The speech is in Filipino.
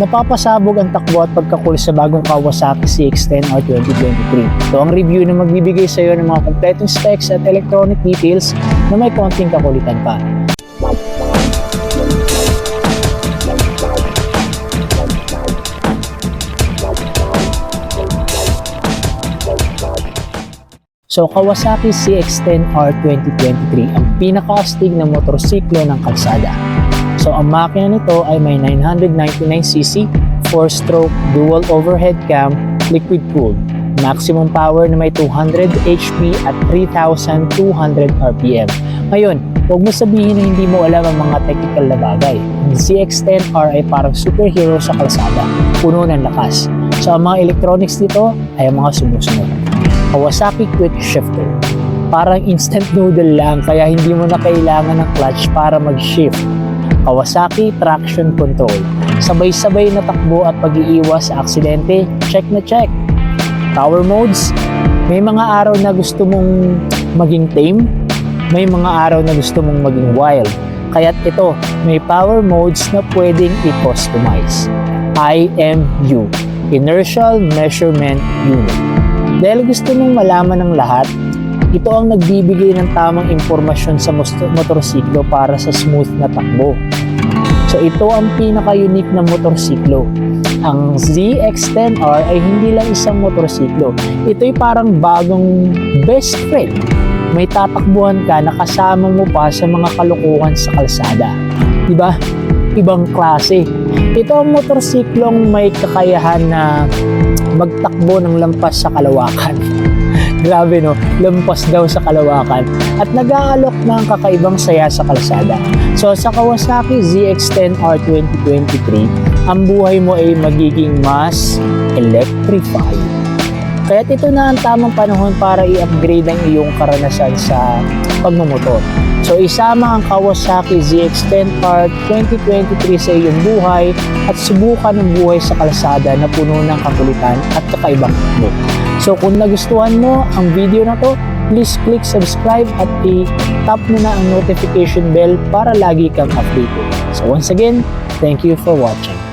Napapasabog ang takbo at pagkakul sa bagong Kawasaki CX-10R 2023. Ito ang review na magbibigay sa iyo ng mga kompletong specs at electronic details na may konting kakulitan pa. So Kawasaki CX-10R 2023 ang pinakaastig na motorsiklo ng kalsada. So ang makina nito ay may 999cc, 4-stroke, dual overhead cam, liquid cooled. Maximum power na may 200 HP at 3,200 RPM. Ngayon, huwag mo sabihin na hindi mo alam ang mga technical na bagay. Ang CX-10R ay parang superhero sa kalsada, puno ng lakas. So ang mga electronics nito ay ang mga sumusunod. Kawasaki Quick Shifter. Parang instant noodle lang kaya hindi mo na kailangan ng clutch para mag-shift. Kawasaki Traction Control. Sabay-sabay na takbo at pag-iiwas sa aksidente, check na check. Power modes, may mga araw na gusto mong maging tame, may mga araw na gusto mong maging wild. Kaya't ito, may power modes na pwedeng i-customize. IMU, Inertial Measurement Unit. Dahil gusto mong malaman ng lahat, ito ang nagbibigay ng tamang impormasyon sa motorsiklo para sa smooth na takbo. So ito ang pinaka-unique na motorsiklo. Ang ZX-10R ay hindi lang isang motorsiklo. Ito'y parang bagong best friend. May tatakbuhan ka na kasama mo pa sa mga kalukuhan sa kalsada. Diba? Ibang klase. Ito ang motorsiklong may kakayahan na magtakbo ng lampas sa kalawakan. Grabe no, lampas daw sa kalawakan at nag-aalok ng kakaibang saya sa kalsada. So sa Kawasaki ZX-10R 2023, ang buhay mo ay magiging mas electrified. Kaya ito na ang tamang panahon para i-upgrade ang iyong karanasan sa pagmumotor. So isama ang Kawasaki ZX-10R 2023 sa iyong buhay at subukan ang buhay sa kalsada na puno ng kakulitan at kakaibang takbo. So kung nagustuhan mo ang video na to, please click subscribe at i-tap mo na ang notification bell para lagi kang updated. So once again, thank you for watching.